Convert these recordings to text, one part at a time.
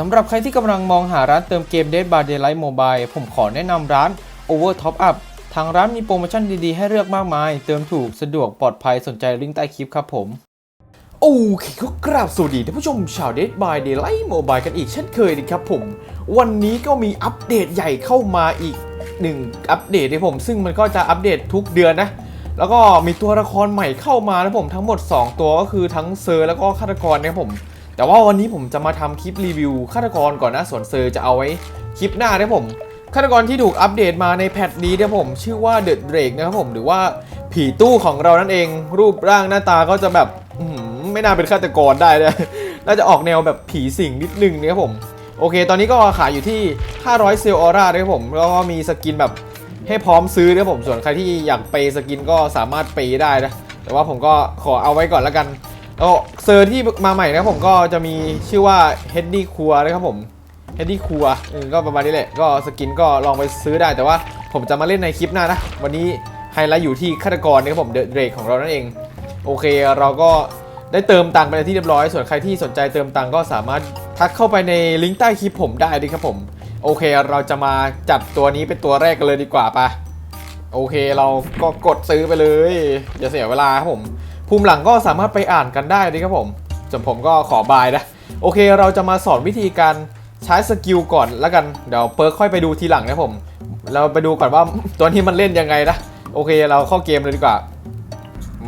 สำหรับใครที่กำลังมองหาร้านเติมเกม Dead by Daylight Mobile ผมขอแนะนำร้าน Over Top Up ทางร้านมีโปรโมชั่นดีๆ ให้เลือกมากมาย เติมถูกสะดวกปลอดภัยสนใจลิงก์ใต้คลิปครับผม โอเคก็กราบสวัสดีท่านผู้ชมชาว Dead by Daylight Mobile กันอีกเช่นเคยนะครับผม วันนี้ก็มีอัปเดตใหญ่เข้ามาอีกหนึ่งอัปเดตให้ผม ซึ่งมันก็จะอัปเดตทุกเดือนนะแล้วก็มีตัวละครใหม่เข้ามานะผมทั้งหมด 2 ตัวก็คือทั้งเซอร์แล้วก็ฆาตกรนะครับผม แต่ว่าวันนี้ผมจะมาทำคลิปรีวิวฆาตกรก่อนนะส่วนเซอร์จะเอาไว้คลิปหน้านะผมฆาตกรที่ถูกอัปเดตมาในแพทนี้นะผม ชื่อว่าเดอะเดรกนะครับผมหรือว่าผีตู้ของเรานั่นเอง รูปร่างหน้าตาก็จะแบบไม่น่าเป็นฆาตกรได้นะน่าจะออกแนวแบบผีสิงนิดนึงนะครับผมโอเค ตอนนี้ก็ขายอยู่ที่ 500 เซลออร่านะครับผมแล้วก็มีสกินแบบให้พร้อมซื้อนะครับผม ส่วนใครที่อยากเปย์สกินก็สามารถเปย์ได้นะ แต่ว่าผมก็ขอเอาไว้ก่อนแล้วกัน แล้เซอร์ที่มาใหม่นะครับผมก็จะมีชื่อว่า h e a d d y คัวนะครับผม h e a d d y คัวก็ประมาณนี้แหละ ก็สกินก็ลองไปซื้อได้แต่ว่าผมจะมาเล่นในคลิปหน้านะ วันนี้ไฮไลท์อยู่ที่ฆาตกรนะครับผมเดอะเดรกของเรานั่นเอง โอเคเราก็ได้เติมตังค์ไปที่เรียบร้อย ส่วนใครที่สนใจเติมตังค์ก็สามารถทักเข้าไปในลิงก์ใต้คลิปผมได้ดีครับผม โอเคเราจะมาจับตัวนี้เป็นตัวแรกกันเลยดีกว่าปะโอเคเราก็กดซื้อไปเลยอย่าเสียเวลาครับผม ภูมิหลังก็สามารถไปอ่านกันได้ดีครับผมส่วนผมก็ขอบายนะ โอเคเราจะมาสอนวิธีการใช้สกิลก่อนแล้วกัน เดี๋ยวเปิร์กค่อยไปดูทีหลังนะผม เราไปดูก่อนว่าตัวนี้มันเล่นยังไงนะ โอเคเราเข้าเกมเลยดีกว่า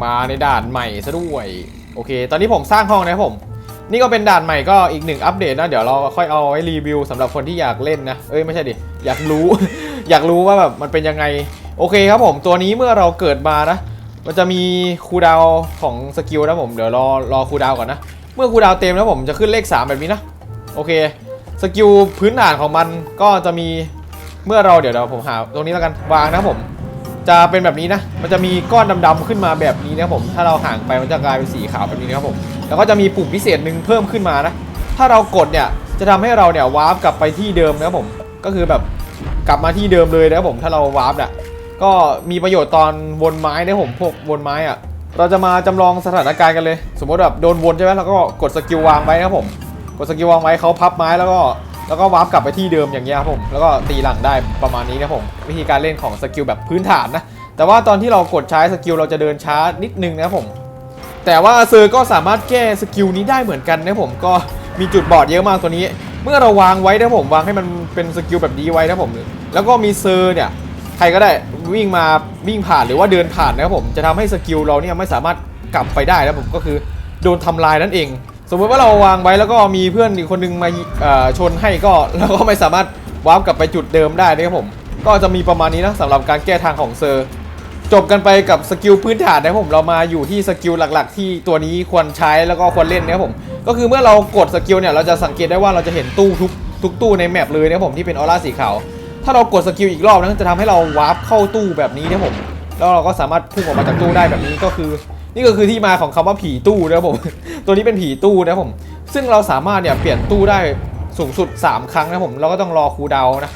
มาในด่านใหม่ซะด้วย โอเค ตอนนี้ผมสร้างห้องนะผม นี่ก็เป็นด่านใหม่ก็อีกหนึ่งอัปเดตนะ เดี๋ยวเราค่อยเอาไว้รีวิวสำหรับคนที่อยากเล่นนะ เอ้ยไม่ใช่ดิ อยากรู้ อยากรู้ว่าแบบมันเป็นยังไง โอเคครับผม ตัวนี้เมื่อเราเกิดมานะ มันจะมีคูดาวของสกิลนะผม เดี๋ยวรอรอคูดาวก่อนนะ เมื่อคูดาวเต็มแล้วผมจะขึ้นเลข 3 แบบนี้นะ โอเค สกิลพื้นฐานของมันก็จะมีเมื่อเราเดี๋ยวเดี๋ยวผมหาตรงนี้แล้วกันวางนะผม จะเป็นแบบนี้นะ มันจะมีก้อนดำๆขึ้นมาแบบนี้นะผม ถ้าเราห่างไปมันจะกลายเป็นสีขาวแบบนี้นะครับผม แล้วก็จะมีปุ่มพิเศษหนึ่งเพิ่มขึ้นมานะ ถ้าเรากดเนี่ยจะทำให้เราเนี่ยวาร์ปกลับไปที่เดิมนะครับผม ก็คือแบบกลับมาที่เดิมเลยนะครับผม ถ้าเราวาร์ปอะ ก็มีประโยชน์ตอนวนไม้นะครับผมพวกวนไม้อะเราจะมาจำลองสถานการณ์กันเลย สมมติแบบโดนวนใช่ไหมเราก็กดสกิลวางไว้นะครับผม กดสกิลวางไว้เขาพับไม้แล้วก็แล้วก็วาร์ปกลับไปที่เดิมอย่างเงี้ยครับผมแล้วก็ตีหลังได้ประมาณนี้นะผมวิธีการเล่นของสกิลแบบพื้นฐานนะแต่ว่าตอนที่เรากดใช้สกิลเราจะเดินช้านิดนึงนะครับผม แต่ว่าเซอร์ก็สามารถแก้สกิลนี้ได้เหมือนกันนะผมก็มีจุดบอดเยอะมากตัวนี้ เมื่อเราวางไว้นะผมวางให้มันเป็นสกิลแบบนี้ไว้นะผมแล้วก็มีเซอร์เนี่ย ใครก็ได้วิ่งมาวิ่งผ่านหรือว่าเดินผ่านนะครับผมจะทำให้สกิลเราเนี่ยไม่สามารถกลับไปได้นะผมก็คือโดนทำลายนั่นเอง สมมติว่าเราวางไว้แล้วก็มีเพื่อนอีกคนนึงมาชนให้ก็เราก็ไม่สามารถวาร์ปกลับไปจุดเดิมได้นะครับผม ก็จะมีประมาณนี้นะสำหรับการแก้ทางของเซอร์จบกันไปกับสกิลพื้นฐานนะครับผมเรามาอยู่ที่สกิลหลักๆ ที่ตัวนี้ควรใช้แล้วก็ควรเล่นนะครับผมก็คือเมื่อเรากดสกิลเนี่ยเราจะสังเกตได้ว่าเราจะเห็นตู้ทุกทุกตู้ในแมปเลยนะครับผมที่เป็นออร่าสีขาว ถ้าเรากดสกิลอีกรอบนะจะทำให้เราวาร์ปเข้าตู้แบบนี้นะผม แล้วเราก็สามารถพุ่งออกมาจากตู้ได้แบบนี้ก็คือ นี่ก็คือที่มาของคำว่าผีตู้นะผม ตัวนี้เป็นผีตู้นะผม ซึ่งเราสามารถเนี่ยเปลี่ยนตู้ได้สูงสุด 3 ครั้งนะผม เราก็ต้องรอครูดาวนะ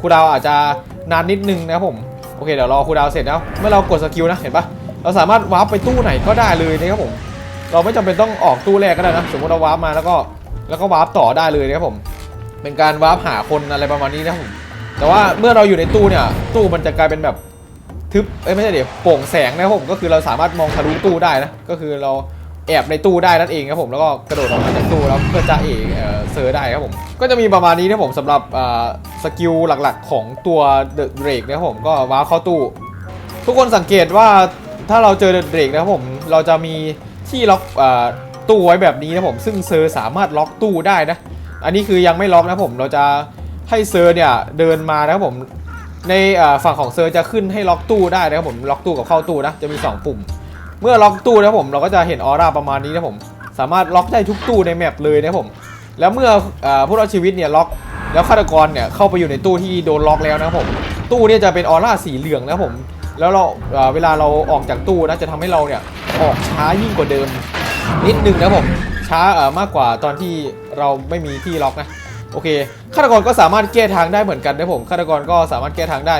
ครูดาวอาจจะนานนิดนึงนะผม โอเคเดี๋ยวรอครูดาวเสร็จแล้ว เมื่อเรากดสกิลนะเห็นปะเราสามารถวาร์ปไปตู้ไหนก็ได้เลยนะครับผม เราไม่จำเป็นต้องออกตู้แรกก็ได้นะ สมมติเราวาร์ปมาแล้วก็แล้วก็วาร์ปต่อได้เลยนะครับผม เป็นการวาร์ปหาคนอะไรประมาณนี้นะครับผม แต่ว่าเมื่อเราอยู่ในตู้เนี่ย ตู้มันจะกลายเป็นแบบทึบเอ้ยไม่ใช่เดี๋ยวโปร่งแสงนะครับผมก็คือเราสามารถมองทะลุตู้ได้นะก็คือเราแอบในตู้ได้นั่นเองครับผมแล้วก็กระโดดออกมาจากตู้แล้วเพื่อจะเอกเอ่อเซอร์ได้ครับผมก็จะมีประมาณนี้นะผมสำหรับอ่าสกิลหลักๆของตัวเดอะเบรกนะครับผมก็ว้าเข้าตู้ ทุกคนสังเกตว่าถ้าเราเจอเดอะเบรกนะครับผมเราจะมีที่ล็อกอ่าตู้ไว้แบบนี้นะผมซึ่งเซอร์สามารถล็อกตู้ได้นะอันนี้คือยังไม่ล็อกนะผมเราจะ ให้เซอร์เนี่ยเดินมานะครับผมในฝั่งของเซอร์จะขึ้นให้ล็อกตู้ได้นะครับผมล็อกตู้กับเข้าตู้นะจะมี 2 ปุ่ม เมื่อล็อกตู้นะครับผมเราก็จะเห็นออร่าประมาณนี้นะครับผมสามารถล็อกได้ทุกตู้ในแมปเลยนะครับผมแล้วเมื่ออผู้รอดชีวิตเนี่ยล็อกแล้วฆาตกรเนี่ยเข้าไปอยู่ในตู้ที่โดนล็อกแล้วนะครับผมตู้เนี่ยจะเป็นออร่าสีเหลืองนะครับผมแล้วเราเวลาเราออกจากตู้นะจะทำให้เราเนี่ยออกช้ายิ่งกว่าเดิม นิดนึงนะครับผมช้ามากกว่าตอนที่เราไม่มีที่ล็อกนะ โอเคฆาตกรก็สามารถแก้ทางได้เหมือนกันนะผมฆาตกรก็สามารถแก้ทางได้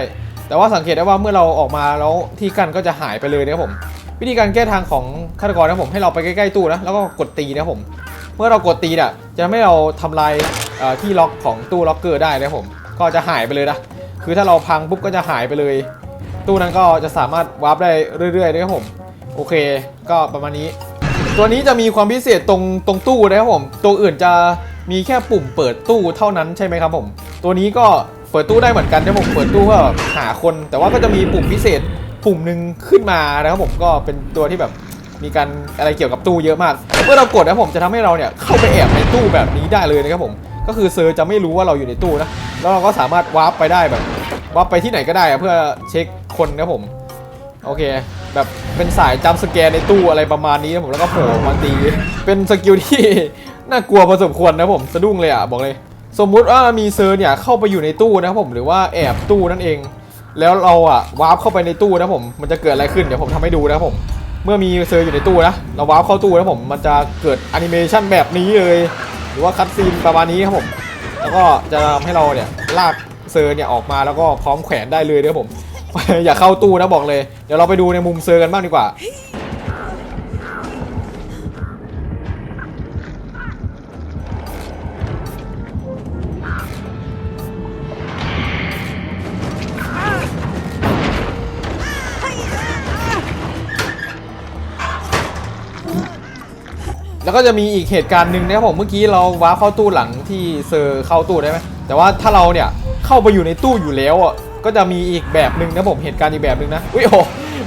แต่ว่าสังเกตได้ว่าเมื่อเราออกมาแล้วที่กั้นก็จะหายไปเลยนะครับผม วิธีการแก้ทางของฆาตกรนะผมให้เราไปใกล้ๆตู้นะแล้วก็กดตีนะผม เมื่อเรากดตีเนี่ยจะทำให้เราทำลายที่ล็อกของตู้ล็อกเกอร์ได้นะผม ก็จะหายไปเลยนะคือถ้าเราพังปุ๊บก็จะหายไปเลย ตู้นั้นก็จะสามารถวาร์ปได้เรื่อยๆนะครับผมโอเค ก็ประมาณนี้ ตัวนี้จะมีความพิเศษตรงตรงตู้นะครับผม ตัวอื่นจะ มีแค่ปุ่มเปิดตู้เท่านั้นใช่ไหมครับผม ตัวนี้ก็เปิดตู้ได้เหมือนกันนะผมเปิดตู้เพื่อหาคน แต่ว่าก็จะมีปุ่มพิเศษปุ่มหนึ่งขึ้นมานะครับผมก็เป็นตัวที่แบบมีการอะไรเกี่ยวกับตู้เยอะมาก เมื่อเรากดนะผมจะทำให้เราเนี่ยเข้าไปแอบในตู้แบบนี้ได้เลยนะครับผม ก็คือเซอร์จะไม่รู้ว่าเราอยู่ในตู้นะ แล้วเราก็สามารถวาร์ปไปได้แบบวาร์ปไปที่ไหนก็ได้เพื่อเช็คคนนะผม โอเค แบบเป็นสายจำสแกนในตู้อะไรประมาณนี้นะผมแล้วก็โผล่มาตี เป็นสกิลที่ น่ากลัวพอสมควรนะผมสะดุ้งเลยอะบอกเลย สมมุติว่ามีเซอร์เนี่ยเข้าไปอยู่ในตู้นะครับผมหรือว่าแอบตู้นั่นเอง แล้วเราอะวาร์ปเข้าไปในตู้นะผมมันจะเกิดอะไรขึ้นเดี๋ยวผมทำให้ดูนะครับผม เมื่อมีเซอร์อยู่ในตู้นะเราวาร์ปเข้าตู้นะผมมันจะเกิดแอนิเมชันแบบนี้เลย หรือว่าคัตซีนประมาณนี้ครับผม แล้วก็จะทำให้เราเนี่ยลากเซอร์เนี่ยออกมาแล้วก็พร้อมแขวนได้เลยนะครับผมอย่าเข้าตู้นะบอกเลย เดี๋ยวเราไปดูในมุมเซอร์กันบ้างดีกว่า แล้วก็จะมีอีกเหตุการณ์หนึ่งนะครับผมเมื่อกี้เราว้าเข้าตู้หลังที่เซอร์เข้าตู้ได้ไหมแต่ว่าถ้าเราเนี่ยเข้าไปอยู่ในตู้อยู่แล้วอะก็จะมีอีกแบบหนึ่งนะผมเหตุการณ์อีกแบบหนึ่งนะอุ้ยโอ้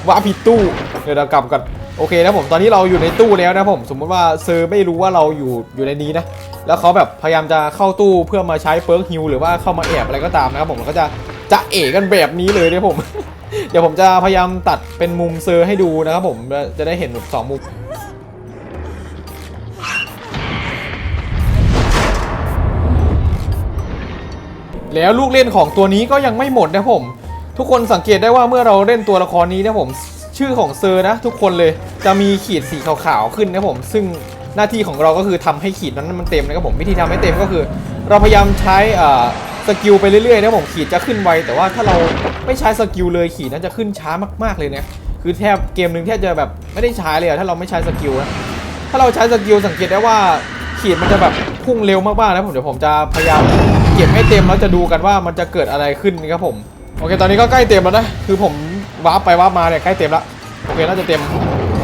ว้าผิดตู้เดี๋ยวเรากลับกันโอเคนะผมตอนนี้เราอยู่ในตู้แล้วนะผม สมมติว่าเซอร์ไม่รู้ว่าเราอยู่อยู่ในนี้นะแล้วเขาแบบพยายามจะเข้าตู้เพื่อมาใช้เปิร์กฮิลหรือว่าเข้ามาแอบอะไรก็ตามนะครับผมแล้วก็จะจะเอะกันแบบนี้เลยนะผม เดี๋ยวผมจะพยายามตัดเป็นมุมเซอร์ให้ดูนะครับผมจะได้เห็นแบบสองมุม แล้วลูกเล่นของตัวนี้ก็ยังไม่หมดนะผม ทุกคนสังเกตได้ว่าเมื่อเราเล่นตัวละครนี้นะผม ชื่อของเซอร์นะ ทุกคนเลยจะมีขีดสีขาวๆขึ้นนะผม ซึ่งหน้าที่ของเราก็คือทำให้ขีดนั้นมันเต็มนะครับผมวิธีทำให้เต็มก็คือ เราพยายามใช้สกิลไปเรื่อยๆนะผมขีดจะขึ้นไวแต่ว่าถ้าเราไม่ใช้สกิลเลยขีดนั้นจะขึ้นช้ามากๆเลยนะคือแทบเกมหนึ่งแทบจะแบบไม่ได้ใช้เลยอะถ้าเราไม่ใช้สกิลนะถ้าเราใช้สกิลสังเกตได้ว่าขีดมันจะแบบพุ่งเร็วมากๆนะผมเดี๋ยวผมจะพยายาม ก็บให้เต็มแล้วจะดูกันว่ามันจะเกิดอะไรขึ้นนะครับผมโอเคตอนนี้ก็ใกล้เต็มแล้วนะคือผมวาร์ปไปวาร์ปมาเนี่ยใกล้เต็มแล้วโอเคน่าจะเต็ม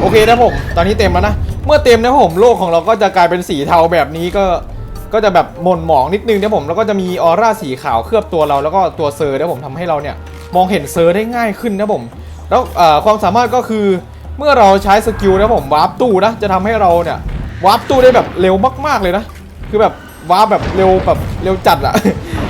โอเคนะผมตอนนี้เต็มแล้วนะเมื่อเต็มนะผมโลกของเราก็จะกลายเป็นสีเทาแบบนี้ก็ก็จะแบบหม่นหมองนิดนึงนะผมแล้วก็จะมีออร่าสีขาวเคลือบตัวเราแล้วก็ตัวเซอร์นะผมทำให้เราเนี่ยมองเห็นเซอร์ได้ง่ายขึ้นนะผม แล้วความสามารถก็คือเมื่อเราใช้สกิลนะผมวาร์ปตู้นะจะทำให้เราเนี่ยวาร์ปตู้ได้แบบเร็วมากๆเลยนะคือแบบ วาร์แบบเร็วแบบเร็วจัดอะ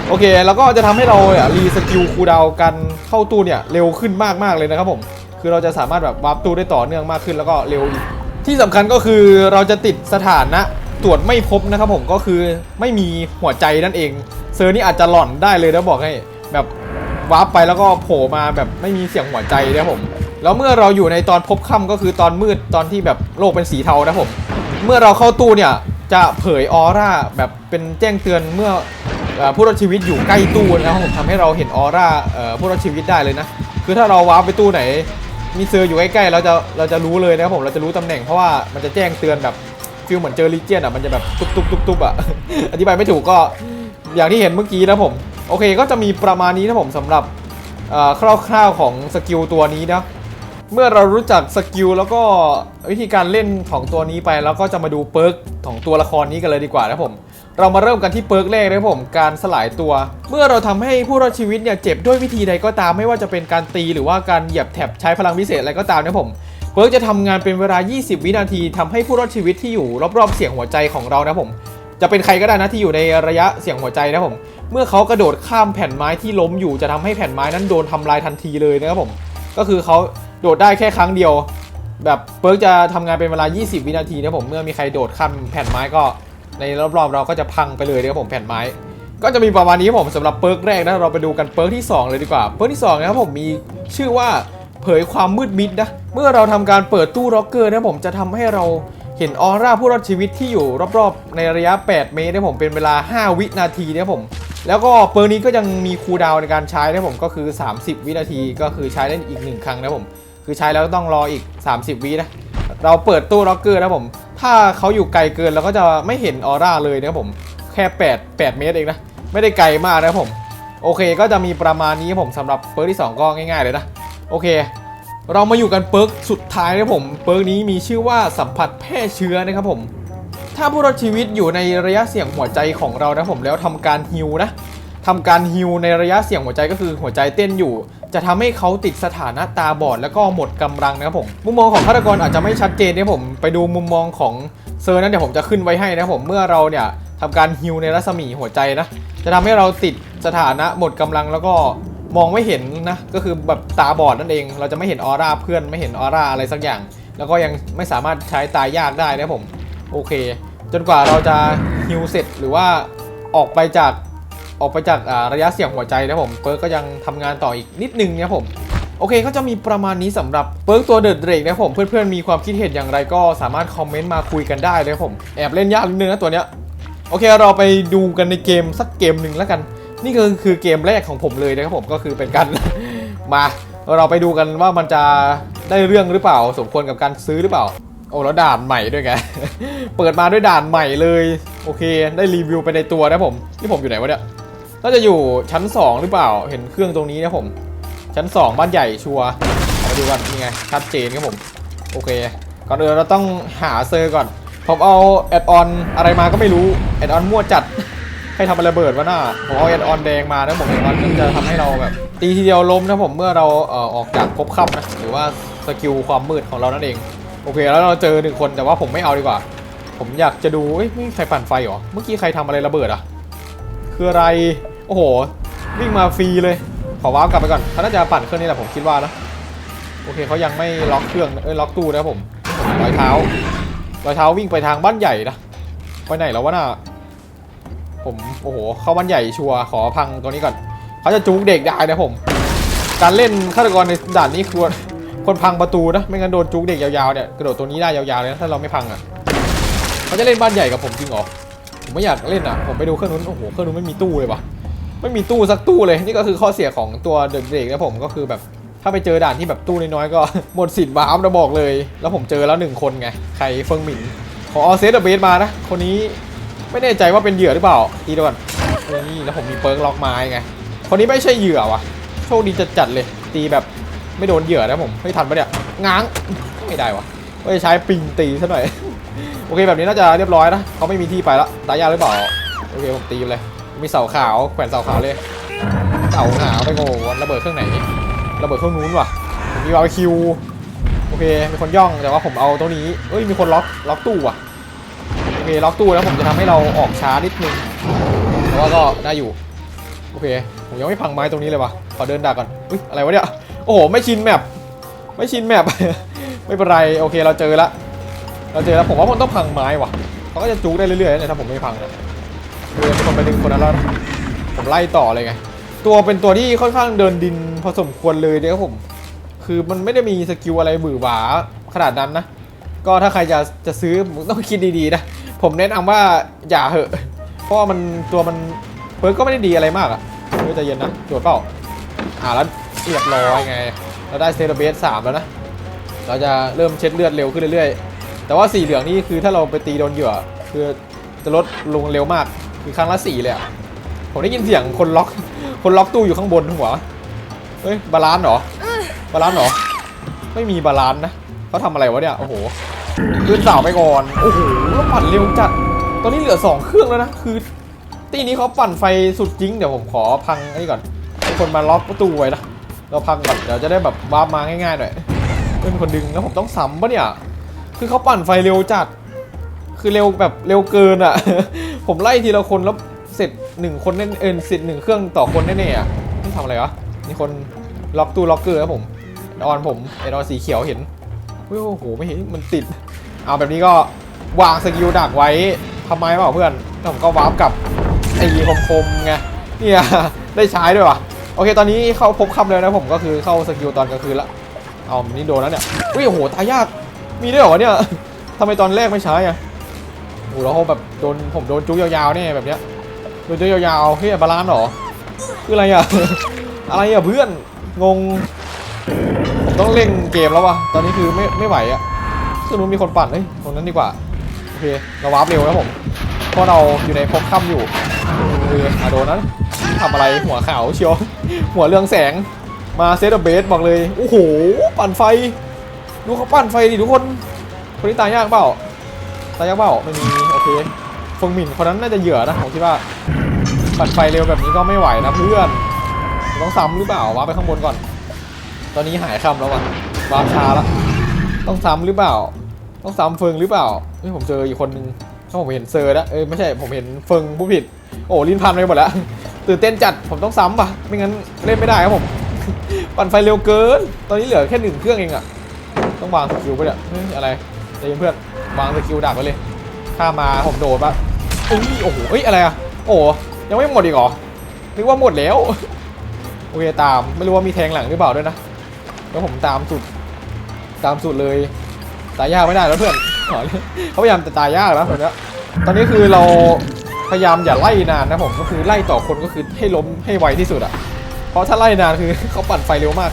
โอเค แล้วก็จะทำให้เราเนี่ยรีสกิลคูดาวกันเข้าตู้เนี่ยเร็วขึ้นมากๆเลยนะครับผม คือเราจะสามารถแบบวาร์ปตู้ได้ต่อเนื่องมากขึ้นแล้วก็เร็วอีก ที่สำคัญก็คือเราจะติดสถานะตรวจไม่พบนะครับผมก็คือไม่มีหัวใจนั่นเอง เซอร์นี่อาจจะหล่อนได้เลยนะบอกให้แบบวาร์ปไปแล้วก็โผล่มาแบบไม่มีเสียงหัวใจนะครับผมแล้วเมื่อเราอยู่ในตอนพบค่ำก็คือตอนมืดตอนที่แบบโลกเป็นสีเทานะครับผม เมื่อเราเข้าตู้เนี่ย จะเผยออร่าแบบเป็นแจ้งเตือนเมื่ออผู้รอดชีวิตอยู่ใกล้ตู้นะครับผมทำให้เราเห็นออร่าผู้รอดชีวิตได้เลยนะ คือถ้าเราวาร์ปไปตู้ไหน มีเซอร์อยู่ใกล้ๆเราจะเราจะรู้เลยนะครับผมเราจะรู้ตำแหน่งเพราะว่ามันจะแจ้งเตือนแบบฟิลเหมือนเจอลิเจียนอะมันจะแบบตุ๊บตุ๊บตุ๊บตุ๊บอะอธิบายไม่ถูกก็อย่างที่เห็นเมื่อกี้นะผมโอเคก็จะมีประมาณนี้นะผมสำหรับเอ่อคร่าวๆของสกิลตัวนี้นะ เมื่อเรารู้จักสกิลแล้วก็วิธีการเล่นของตัวนี้ไปแล้วก็จะมาดูเปิร์กของตัวละครนี้กันเลยดีกว่านะผมเรามาเริ่มกันที่เปิร์กแรกนะผมการสลายตัว เมื่อเราทำให้ผู้รอดชีวิตเนี่ยเจ็บด้วยวิธีใดก็ตามไม่ว่าจะเป็นการตีหรือว่าการเหยียบแถบใช้พลังพิเศษอะไรก็ตามนะผมเปิร์กจะทำงานเป็นเวลา 20 วินาทีทำให้ผู้รอดชีวิตที่อยู่รอบๆเสียงหัวใจของเรานะผมจะเป็นใครก็ได้นะที่อยู่ในระยะเสียงหัวใจนะผม เมื่อเขากระโดดข้ามแผ่นไม้ที่ล้มอยู่จะทำให้แผ่นไม้นั้นโดนทำลายทันทีเลยนะครับผม ก็คือเขา โดดได้แค่ครั้งเดียว แบบเปิร์กจะทำงานเป็นเวลา 20 วินาทีนะผมเมื่อมีใครโดดข้ามแผ่นไม้ก็ในรอบๆเราก็จะพังไปเลยนะครับผมแผ่นไม้ ก็จะมีประมาณนี้ครับผมสำหรับเปิร์กแรกนะเราไปดูกันเปิร์กที่ 2 เลยดีกว่าเปิร์กที่2นะครับผมมีชื่อว่าเผยความมืดมิดนะเมื่อเราทำการเปิดตู้ล็อกเกอร์นะผมจะทำให้เราเห็นออร่าผู้รอดชีวิตที่อยู่รอบๆ ในระยะ 8 เมตรนะผมเป็นเวลา 5 วินาทีนะผมแล้วก็เปิร์กนี้ก็ยังมีคูลดาวในการใช้นะผมก็คือ 30 วินาทีก็คือใช้ได้อีกหนึ่งครั้งนะผม คือใช้แล้วต้องรออีก 30วินะเราเปิดตู้ล็อกเกอร์นะผม ถ้าเขาอยู่ไกลเกินเราก็จะไม่เห็นออร่าเลยนะครับผมแค่ 8 8 เมตรเองนะ ไม่ได้ไกลมากนะครับผม โอเคก็จะมีประมาณนี้ผมสำหรับเปิร์กที่ 2 ก็ง่ายๆเลยนะ โอเค เรามาอยู่กันเปิร์กสุดท้ายนะครับผม เปิร์กนี้มีชื่อว่าสัมผัสแพร่เชื้อนะครับผม ถ้าผู้รอดชีวิตอยู่ในระยะเสี่ยงหัวใจของเรานะผมแล้วทำการฮิวนะทำการฮิวในระยะเสี่ยงหัวใจก็คือหัวใจเต้นอยู่ จะทำให้เขาติดสถานะตาบอดแล้วก็หมดกำลังนะครับผมมุมมองของฆาตกรอาจจะไม่ชัดเจนนะผมไปดูมุมมองของเซอร์นั้นเดี๋ยวผมจะขึ้นไว้ให้นะครับผมเมื่อเราเนี่ยทำการฮิวในรัศมีหัวใจนะจะทำให้เราติดสถานะหมดกำลังแล้วก็มองไม่เห็นนะก็คือแบบตาบอดนั่นเอง เราจะไม่เห็นออร่าเพื่อนไม่เห็นออร่าอะไรสักอย่าง แล้วก็ยังไม่สามารถใช้ตายยากได้นะครับผมโอเค จนกว่าเราจะฮิวเสร็จหรือว่าออกไปจาก ออกไปจากระยะเสี่ยงหัวใจนะผมเปิร์กก็ยังทำงานต่ออีกนิดนึงนะผมโอเคก็จะมีประมาณนี้สำหรับเปิร์กตัวเดิร์ดเรกนะผมเพื่อนๆมีความคิดเห็นอย่างไรก็สามารถคอมเมนต์มาคุยกันได้นะครับผมแอบเล่นยากนิดนึงนะตัวเนี้ยโอเคเราไปดูกันในเกมสักเกมหนึ่งแล้วกัน นี่คือคือเกมแรกของผมเลยนะครับผมก็คือเป็นการมาเราไปดูกันว่ามันจะได้เรื่องหรือเปล่า สมควรกับการซื้อหรือเปล่า โอ้แล้วด่านใหม่ด้วยไงเปิดมาด้วยด่านใหม่เลย โอเค ได้รีวิวไปในตัวนะผมที่ผมอยู่ไหนวะเนี่ย น่าจะอยู่ชั้น 2 หรือเปล่า เห็นเครื่องตรงนี้นะผม ชั้น 2 บ้านใหญ่ชัวร์เอาดูกันนี่ไง ชัดเจนครับผม โอเค ก่อนอื่นเราต้องหาเซอร์ก่อน ผมเอาแอดออนอะไรมาก็ไม่รู้ แอดออนมั่วจัด ให้ทำอะไรเบิดวะน่าผมเอาแอดออนแดงมานะผมแอดออนซึ่งจะทำให้เราแบบ ตีทีเดียวล้มนะผม เมื่อเราเอ่อออกจากภพค่ำนะ หรือว่าสกิลความมืดของเรานั่นเอง โอเค แล้วเราเจอหนึ่งคนแต่ว่าผมไม่เอาดีกว่า ผมอยากจะดูเอ้ยไม่มีใครปั่นไฟเหรอ เมื่อกี้ใครทำอะไรระเบิดอะ คืออะไร โอ้โห วิ่งมาฟรีเลย ขอว้าวกลับไปก่อนเขาน่าจะปั่นเครื่องนี้แหละผมคิดว่านะโอเคเขายังไม่ล็อกเครื่องเอ้ยล็อกตู้นะผมรอยเท้ารอยเท้าวิ่งไปทางบ้านใหญ่นะไปไหนแล้ววะน่ะผมโอ้โหเข้าบ้านใหญ่ชัวร์ขอพังตัวนี้ก่อนเขาจะจูงเด็กได้นะผม การเล่นฆาตกรในด่านนี้ควรคนพังประตูนะไม่งั้นโดนจูงเด็กยาวๆเนี่ยกระโดดตัวนี้ได้ยาวๆเลยนะถ้าเราไม่พังอะเขาจะเล่นบ้านใหญ่กับผมจริงเหรอ ผมไม่อยากเล่นอะ ผมไปดูเครื่องนู้น โอ้โห เครื่องนู้นไม่มีตู้เลยวะไม่มีตู้สักตู้เลย นี่ก็คือข้อเสียของตัวเด็กๆนะผมก็คือแบบ ถ้าไปเจอด่านที่แบบตู้น้อยๆก็หมดสิทธิ์วาร์ปนะบอกเลย แล้วผมเจอแล้วหนึ่งคนไง ใครเฟิงหมิน ขอเอาเซตเบสมานะ คนนี้ไม่แน่ใจว่าเป็นเหยื่อหรือเปล่าตีดูก่อนนี่แล้วผมมีเปิร์กล็อกไม้ไง คนนี้ไม่ใช่เหยื่อว่ะ โชคดีจัดๆเลย ตีแบบไม่โดนเหยื่อนะผม ไม่ทันปะเนี่ยง้าง ไม่ได้วะก็จะใช้ปิงตีซะหน่อย โอเคแบบนี้น่าจะเรียบร้อยนะเขาไม่มีที่ไปละตายยากหรือเปล่าโอเคผมตีเลยมีเสาขาวแขวนเสาขาวเลยเสาขาวไปโง่ระเบิดเครื่องไหนระเบิดเครื่องนู้นว่ะผมมีบาร์บีคิวโอเคมีคนย่องแต่ว่าผมเอาตัวนี้เอ้ยมีคนล็อกล็อกตู้ว่ะโอเคล็อกตู้แล้วผมจะทำให้เราออกช้านิดนึงแต่ว่าก็ได้อยู่โอเคผมยังไม่พังไม้ตรงนี้เลยว่ะขอเดินดักก่อนอุ้ยอะไรวะเนี่ยโอ้โหไม่ชินแมปไม่ชินแมป ไม่เป็นไรโอเคเราเจอละ เราเจอแล้วผมว่ามันต้องพังไม้ว่ะเขาก็จะจูกได้เรื่อยๆนะถ้าผมไม่พังนะเออมีคนไปดึงคนนั้นแล้วนะผมไล่ต่อเลยไง ตัวเป็นตัวที่ค่อนข้างเดินดินพอสมควรเลยเนี่ยครับผม คือมันไม่ได้มีสกิลอะไรบือหวาขนาดนั้นนะ ก็ถ้าใครจะจะซื้อมึงต้องคิดดีๆนะ ผมแนะนำว่าอย่าเหอะ เพราะว่ามันตัวมันเพิร์กก็ไม่ได้ดีอะไรมากอะเฮ้ยใจเย็นนะตรวเปล่าอ่าแล้วเรียบร้อยไง เราได้เซเลเบสสามแล้วนะ เราจะเริ่มเช็ดเลือดเร็วขึ้นเรื่อยๆ แต่ว่าสีเหลืองนี่คือถ้าเราไปตีโดนเหยื่อคือจะลดลงเร็วมากคือครั้งละสี่เลยอะผมได้ยินเสียงคนล็อก คนล็อกตู้อยู่ข้างบนหัวเฮ้ยบาลานซ์เหรอบาลานซ์เหรอ ไม่มีบาลานซ์นะเขาทำอะไรวะเนี่ยโอ้โหขึ้นเสาไปก่อนโอ้โหแล้วปั่นเร็วจัดตอนนี้เหลือสองเครื่องแล้วนะคือตีนี้เขาปั่นไฟสุดจริงเดี๋ยวผมขอพังไอ้นี่ก่อนให้คนมาล็อกประตูไว้นะเราพังก่อนเดี๋ยวจะได้แบบวาร์ปมาง่ายๆหน่อยเป็นคนดึงแล้วผมต้องซ้ำปะเนี่ย คือเขาปั่นไฟเร็วจัด คือเร็วแบบเร็วเกินอะ ผมไล่ทีละคนแล้วเสร็จหนึ่งคนแน่เอ็นเสร็จหนึ่งเครื่องต่อคนแน่ๆอะนี่ทำอะไรวะนี่คนล็อกตู้ล็อกเกอร์ครับผมไอออนผมไอออนสีเขียวเห็นเฮ้ยโอ้โหไม่เห็นมันติด เอาแบบนี้ก็วางสกิลดักไว้ทำไมเปล่าเพื่อนแล้วผมก็วาร์ปกลับไอ้คมๆไงเนี่ยได้ใช้ด้วยวะโอเคตอนนี้เข้าพบคำเลยนะผมก็คือเข้าสกิลตอนกลางคืนละเอานี่โดนแล้วเนี่ยอุ้ยโอ้โหตายยาก มีด้วยเหรอเนี่ยทำไมตอนแรกไม่ใช้อะโอ้โหแล้วเขาแบบโดนผมโดนจุกยาวๆเนี่ยแบบเนี้ยโดนจุกยาวๆเฮ้ยบาลานซ์เหรอคืออะไรอะอะไรอะเพื่อนงงผมต้องเล่นเกมแล้ววะตอนนี้คือไม่ไม่ไหวอะซึ่งนู้นมีคนปั่นเฮ้ยตรงนั้นดีกว่าโอเคเราวาร์ปเร็วแล้วผมเพราะเราอยู่ในภพค่ำอยู่เอออาโดนนั้นทำอะไรหัวขาวเชียวหัวเรืองแสงมาเซตเบสบอกเลยโอ้โหปั่นไฟ ดูเขาปั่นไฟดิทุกคนคนนี้ตายยากเปล่าตายยากเปล่าไม่มีโอเคฟงหมินคนนั้นน่าจะเหยื่อนะผมคิดว่าปั่นไฟเร็วแบบนี้ก็ไม่ไหวนะเพื่อนต้องซ้ำหรือเปล่าวาไปข้างบนก่อน ตอนนี้หายคำแล้วว่ะวาร์ปช้าแล้วต้องซ้ำหรือเปล่า ต้องซ้ำเฟิงหรือเปล่าเฮ้ยผมเจออีกคนนึงถ้าผมเห็นเซอร์แล้วเอ้ยไม่ใช่ผมเห็นเฟิงผู้ผิด โอ้ลิ้นพันไปหมดแล้วตื่นเต้นจัดผมต้องซ้ำป่ะไม่งั้นเล่นไม่ได้ครับผมปั่นไฟเร็วเกิน ตอนนี้เหลือแค่หนึ่งเครื่องเองอะ ต้องวางสกิลไปเนี่ยเฮ้ยอะไรใจเย็นเพื่อนวางสกิลดักไว้เลยข้ามมาผมโดดปะเอ้ยโอ้โหเอ้ยอะไรอะโอ้โหยังไม่หมดอีกเหรอนึกว่าหมดแล้วโอเคตามไม่รู้ว่ามีแทงหลังหรือเปล่าด้วยนะแล้วผมตามสุด ตามสุดเลยตายยากไม่ได้แล้วเพื่อนขอเลยเขาพยายามจะตายยากแล้วตอนเนี้ยตอนนี้คือเราพยายามอย่าไล่นานนะผมก็คือไล่ต่อคนก็คือให้ล้มให้ไวที่สุดอะเพราะถ้าไล่นานคือเขาปั่นไฟเร็วมาก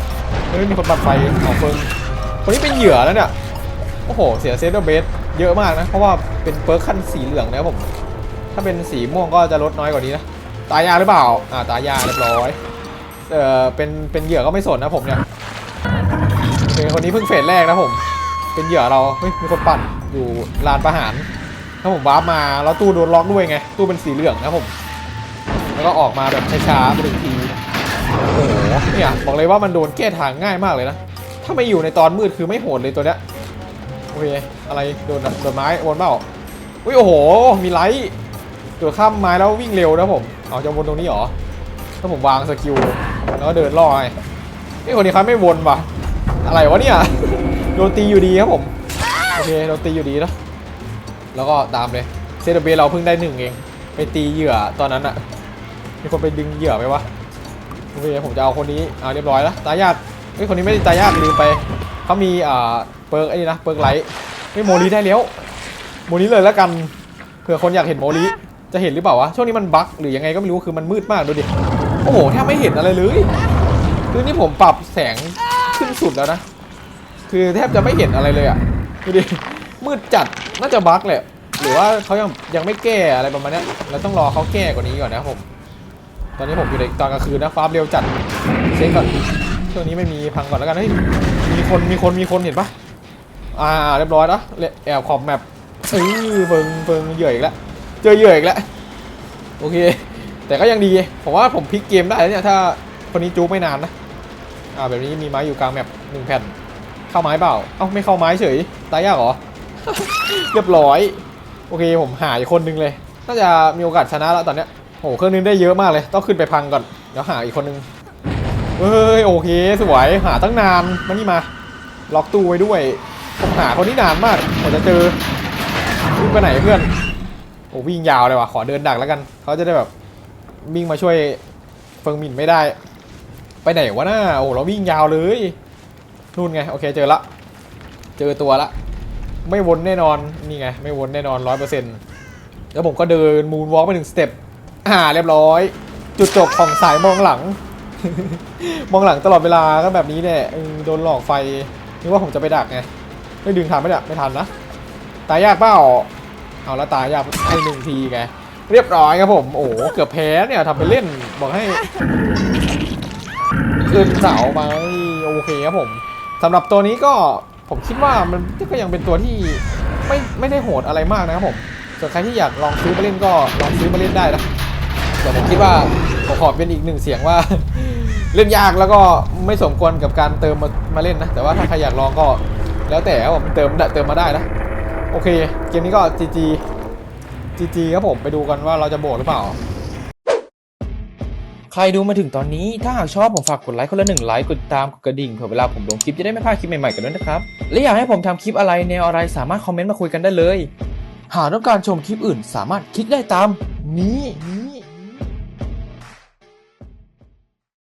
ไม่มีคนปั่นไฟของเฟิง คนนี้เป็นเหยื่อแล้วเนี่ย โอ้โห เสียเซฟเบสเยอะมากนะ เพราะว่าเป็นเปิร์คขั้นสีเหลืองนะครับผม ถ้าเป็นสีม่วงก็จะลดน้อยกว่านี้นะ ตายยาหรือเปล่า อ่า ตายยาเรียบร้อย เออเป็น เป็นเหยื่อก็ไม่สนนะผมเนี่ยเป็นคนนี้เพิ่งเฟสแรกนะผม เป็นเหยื่อเรา เฮ้ย มีคนปั่นอยู่ลานประหารถ้าผมวาร์ปมา แล้วตู้โดนล็อกด้วยไง ตู้เป็นสีเหลืองนะผม แล้วก็ออกมาแบบช้าๆไปหนึ่งทีโอ้โห เนี่ย บอกเลยว่ามันโดนแก้ทางง่ายมากเลยนะ ถ้าไม่อยู่ในตอนมืดคือไม่โหดเลยตัวเนี้ยโอเคอะไรโดนโดนไม้วนเปล่าอุ้ยโอ้โห มีไลท์ตัวข้ามไม้แล้ววิ่งเร็วนะผมเอาจะวนตรงนี้เหรอถ้าผมวางสกิลแล้วก็เดินล่อไงไอ้คนนี้เขาไม่วนว่ะอะไรวะเนี่ยโดนตีอยู่ดีครับผมโอเคโดนตีอยู่ดีนะแล้วก็ตามเลยเซตเบเราเพิ่งได้หนึ่งเองไปตีเหยื่อตอนนั้นอะมีคนไปดึงเหยื่อไปวะโอเคผมจะเอาคนนี้เอาเรียบร้อยแล้วตายาท เฮ้ยคนนี้ไม่ได้ตายาทลืมไปเขามีอ่าเปิร์กไอ้นี่นะเปิร์กไลท์ไม่โมลีได้แล้วโมลีเลยแล้วกันเผื่อคนอยากเห็นโมลีจะเห็นหรือเปล่าวะช่วงนี้มันบั๊กหรือยังไงก็ไม่รู้คือมันมืดมากดูดิโอ้โหแทบไม่เห็นอะไรเลยคือนี่ผมปรับแสงขึ้นสุดแล้วนะ คือแทบจะไม่เห็นอะไรเลยอะดูดิมืดจัดน่าจะบั๊กแหละหรือว่าเขายังยังไม่แก้อะไรประมาณนี้เราต้องรอเขาแก้กว่านี้ก่อนนะครับผม ตอนนี้ผมอยู่ในตอนกลางคืนนะฟาร์มเร็วจัดเช็คก่อน ช่วงนี้ไม่มีพังก่อนแล้วกันเฮ้ยมีคนมีคนมีคนเห็นปะอ่าเรียบร้อยแล้วแอบขอบแมปเออเฟิงเฟิงเหยื่ออีกแล้วเจอเหยื่ออีกแล้วโอเค แต่ก็ยังดีผมว่าผมพลิกเกมได้เนี่ยถ้าคนนี้จูไม่นานนะอ่าแบบนี้มีไม้อยู่กลางแมปหนึ่งแผ่น เข้าไม้เปล่าเอ้าไม่เข้าไม้เฉยตายยากเหรอเรียบร้อย โอเคผมหาอีกคนนึงเลย น่าจะมีโอกาสชนะแล้วตอนเนี้ยโอ้โหเครื่องนึงได้เยอะมากเลย ต้องขึ้นไปพังก่อน เดี๋ยวหาอีกคนนึง เฮ้ยโอเคสวยหาตั้งนานมานี่มา ล็อกตู้ไว้ด้วย ผมหาคนที่นานมากกว่าจะเจอวิ่งไปไหนเพื่อนโอ้วิ่งยาวเลยว่ะขอเดินดักแล้วกัน เขาจะได้แบบวิ่งมาช่วยเฟิงมินไม่ได้ ไปไหนวะน้าโอ้เราวิ่งยาวเลยนู่นไงโอเคเจอละ เจอตัวละ ไม่วนแน่นอนนี่ไงไม่วนแน่นอนร้อยเปอร์เซ็นต์แล้วผมก็เดินมูนวอล์กไปหนึ่งสเต็ปอ่าเรียบร้อย จุดจบของสายมองหลัง มองหลังตลอดเวลาก็แบบนี้แหละเออโดนหลอกไฟนึกว่าผมจะไปดักไงไม่ดึงทันไม่ได้ไม่ทันนะตายยากเปล่าเอาล้วตายยากให้หนึ่งทีไงเรียบร้อยครับผมโอ้โหเกือบแพ้เนี่ยทำไปเล่นบอกให้ขึ้นเสาไปโอเคครับผมสำหรับตัวนี้ก็ผมคิดว่ามันก็ยังเป็นตัวที่ไม่ไม่ได้โหดอะไรมากนะครับผมส่วนใครที่อยากลองซื้อมาเล่นก็ลองซื้อมาเล่นได้นะแต่ผมคิดว่าผมขอเป็นอีกหนึ่งเสียงว่า เล่นยากแล้วก็ไม่สมควรกับการเติมมามาเล่นนะ แต่ว่าถ้าใครอยากลองก็แล้วแต่ครับผมเติมเติมมาได้นะ โอเค เกมนี้ก็ GG GG ครับผมไปดูกันว่าเราจะโบกหรือเปล่า ใครดูมาถึงตอนนี้ถ้าหากชอบผมฝากกดไลค์คนละหนึ่งไลค์กดติดตามกดกระดิ่งเผื่อเวลาผมลงคลิปจะได้ไม่พลาดคลิปใหม่ๆกันด้วยนะครับ และอยากให้ผมทำคลิปอะไรแนวอะไรสามารถคอมเมนต์มาคุยกันได้เลย หากต้องการชมคลิปอื่นสามารถคลิกได้ตามนี้นี้